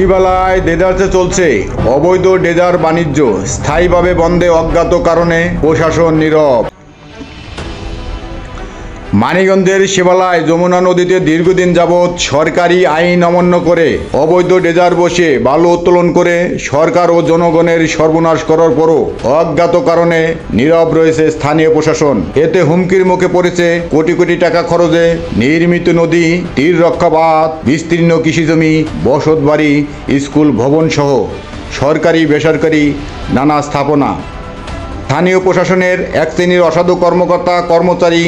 শিবালায় দেদারতে চলছে অবৈধ ডেজার বাণিজ্য স্থায়ীভাবে বন্ধে অজ্ঞাত কারণে প্রশাসন নীরব। মানিগঞ্জের শিবালায় যমুনা নদীতে দীর্ঘদিন যাবৎ সরকারি আইন অমান্য করে অবৈধ ডেজার বসে বালু উত্তোলন করে সরকার ও জনগণের সর্বনাশ করার পরও অজ্ঞাত কারণে নীরব রয়েছে স্থানীয় প্রশাসন। এতে হুমকির মুখে পড়েছে কোটি কোটি টাকা খরচে নির্মিত নদী, তীর রক্ষাবাদ বিস্তীর্ণ কৃষিজমি বসত বাড়ি স্কুল ভবন সহ সরকারি বেসরকারি নানা স্থাপনা। স্থানীয় প্রশাসনের এক শ্রেণির অসাধু কর্মকর্তা, কর্মচারী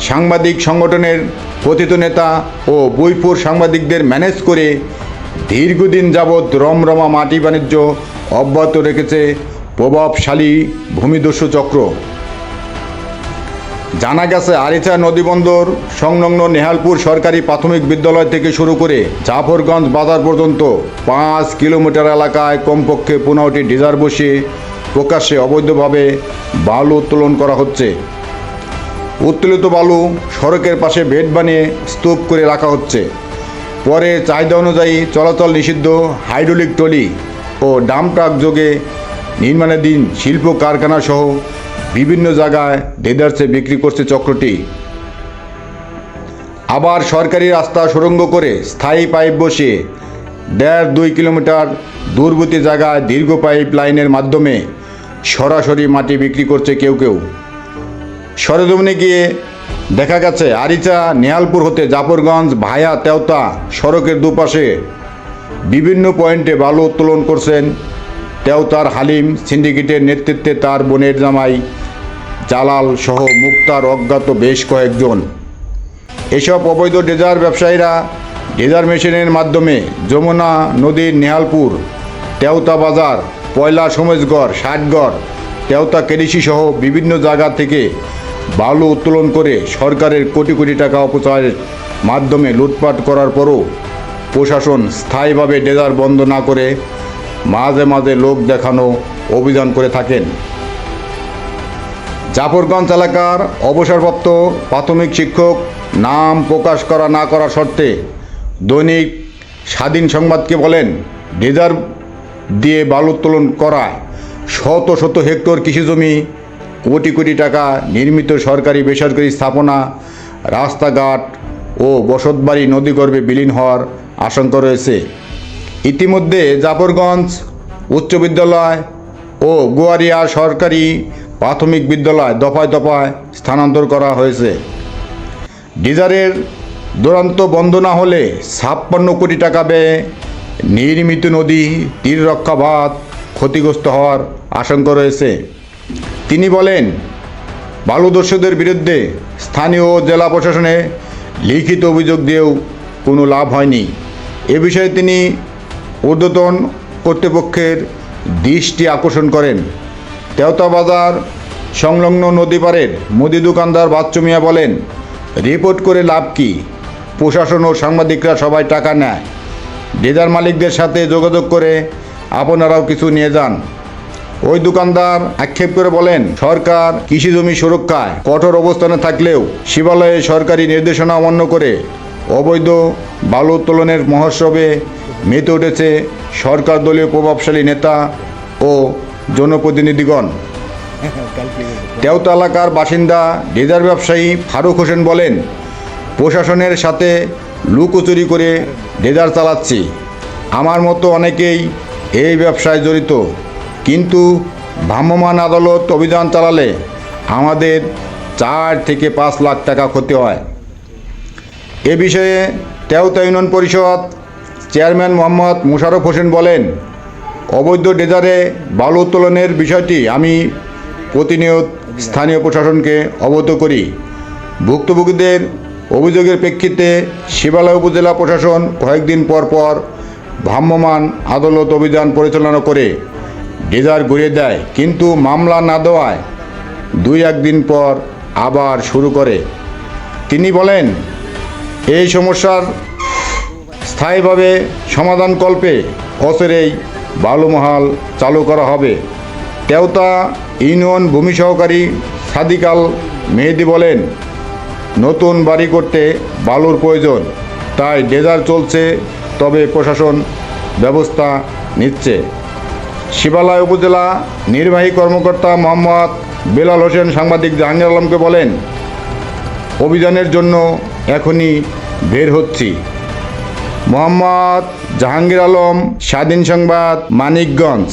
সাংবাদিক সংগঠনের কথিত নেতা ও বইপুর সাংবাদিকদের ম্যানেজ করে দীর্ঘদিন যাবৎ রমরমা মাটি বাণিজ্য অব্যাহত রেখেছে প্রভাবশালী ভূমিদস্যু চক্র। জানা গেছে, আরিচা নদীবন্দর সংলগ্ন নেহালপুর সরকারি প্রাথমিক বিদ্যালয় থেকে শুরু করে জাফরগঞ্জ বাজার পর্যন্ত পাঁচ কিলোমিটার এলাকায় কমপক্ষে পনেরোটি ডিজার বসিয়ে প্রকাশ্যে অবৈধভাবে বালু উত্তোলন করা হচ্ছে। উত্তোলিত বালু সড়কের পাশে বেড বানিয়ে স্তূপ করে রাখা হচ্ছে। পরে চাহিদা অনুযায়ী চলাচল নিষিদ্ধ হাইড্রোলিক ট্রলি ও ডাম ট্রাক যোগে নির্মাণাধীন শিল্প কারখানা সহ বিভিন্ন জায়গায় দেদার্সে বিক্রি করছে চক্রটি। আবার সরকারি রাস্তা সুরঙ্গ করে স্থায়ী পাইপ বসিয়ে দেড় দুই কিলোমিটার দূরবর্তী জায়গায় দীর্ঘ পাইপ লাইনের মাধ্যমে সরাসরি মাটি বিক্রি করছে কেউ কেউ। সরেজমিনে গিয়ে দেখা গেছে, আরিচা নেহালপুর হতে জাফরগঞ্জ ভায়া তেওতা সড়কের দুপাশে। বিভিন্ন পয়েন্টে বালু উত্তোলন করছেন তেওতার হালিম সিন্ডিকেটের নেতৃত্বে তার বোনের জামাই জালাল সহ মুক্তার অজ্ঞাত বেশ কয়েকজন। এসব অবৈধ ডেজার ব্যবসায়ীরা ডেজার মেশিনের মাধ্যমে যমুনা নদীর নেহালপুর তেওতা বাজার, পয়লা সমেজগড়, ষাটগড়, তেওতা কেডিসি সহ বিভিন্ন জায়গা থেকে বালু উত্তোলন করে সরকারের কোটি কোটি টাকা অপচয়ের মাধ্যমে লুটপাট করার পরও প্রশাসন স্থায়ীভাবে ডেজার বন্ধ না করে মাঝে মাঝে লোক দেখানো অভিযান করে থাকেন। জাফরগঞ্জ এলাকার অবসরপ্রাপ্ত প্রাথমিক শিক্ষক নাম প্রকাশ করা না করার শর্তে দৈনিক স্বাধীন সংবাদকে বলেন, ডেজার দিয়ে বালু উত্তোলন করায় শত শত হেক্টর কৃষিজমি কোটি কোটি টাকা নির্মিত সরকারি বেসরকারি স্থাপনা, রাস্তাঘাট ও বসতবাড়ি নদীগর্ভে বিলীন হওয়ার আশঙ্কা রয়েছে। ইতিমধ্যে জাফরগঞ্জ উচ্চ বিদ্যালয় ও গোয়ারিয়া সরকারি প্রাথমিক বিদ্যালয় দফায় দফায় স্থানান্তর করা হয়েছে। ডিজারের দুরন্ত বন্ধ না হলে ছাপ্পান্ন কোটি টাকা ব্যয়ে নির্মিত নদী তীর রক্ষাবাদ ক্ষতিগ্রস্ত হওয়ার আশঙ্কা রয়েছে। তিনি বলেন বালুদস্যুদের বিরুদ্ধে স্থানীয় জেলা প্রশাসনে লিখিত অভিযোগ দিয়েও কোনো লাভ হয়নি। এ বিষয়ে তিনি ঊর্ধ্বতন কর্তৃপক্ষের দৃষ্টি আকর্ষণ করেন। তেওতা বাজার সংলগ্ন নদী পাড়ের মুদি দোকানদার বাচ্চু মিয়া বলেন, রিপোর্ট করে লাভ কি? প্রশাসন ও সাংবাদিকরা সবাই টাকা নেয়। ডেজার মালিকদের সাথে যোগাযোগ করে আপনারাও কিছু নিয়ে যান। ওই দোকানদার আক্ষেপ করে বলেন, সরকার কৃষি জমি সুরক্ষায় কঠোর অবস্থানে থাকলেও শিবালয়ে সরকারি নির্দেশনা অমান্য করে অবৈধ বালু উত্তোলনের মহোৎসবে মেতে উঠেছে সরকার দলীয় প্রভাবশালী নেতা ও জনপ্রতিনিধিগণ। তেওতা এলাকার বাসিন্দা ডেজার ব্যবসায়ী ফারুক হোসেন বলেন, প্রশাসনের সাথে লুকোচুরি করে ডেজার চালাচ্ছি। আমার মতো অনেকেই এই ব্যবসায় জড়িত। কিন্তু ভ্রাম্যমাণ আদালত অভিযান চালালে আমাদের চার থেকে পাঁচ লাখ টাকা ক্ষতি হয়। এ বিষয়ে তেওতা ইউনিয়ন পরিষদ চেয়ারম্যান মোহাম্মদ মুশারফ হোসেন বলেন, অবৈধ ডেজারে বালু উত্তোলনের বিষয়টি আমি প্রতিনিয়ত স্থানীয় প্রশাসনকে অবগত করি। ভুক্তভোগীদের অভিযোগের প্রেক্ষিতে শিবালয় উপজেলা প্রশাসন কয়েকদিন পর পর ভ্রাম্যমাণ আদালত অভিযান পরিচালনা করে ডেজার ঘুরিয়ে দেয়, কিন্তু মামলা না দেওয়ায় দুই একদিন পর আবার শুরু করে। তিনি বলেন, এই সমস্যার স্থায়ীভাবে সমাধান কল্পে অচেরেই বালুমহাল চালু করা হবে। তেওতা ইউনিয়ন ভূমি সহকারী সাদিকাল মেহেদি বলেন, নতুন বাড়ি করতে বালুর প্রয়োজন, তাই ডেজার চলছে, তবে প্রশাসন ব্যবস্থা নিচ্ছে। শিবালয় উপজেলা নির্বাহী কর্মকর্তা মোহাম্মদ বেলাল হোসেন সাংবাদিক জাহাঙ্গীর আলমকে বলেন, অভিযানের জন্য এখনই বের হচ্ছি। মোহাম্মদ জাহাঙ্গীর আলম, স্বাধীন সংবাদ, মানিকগঞ্জ।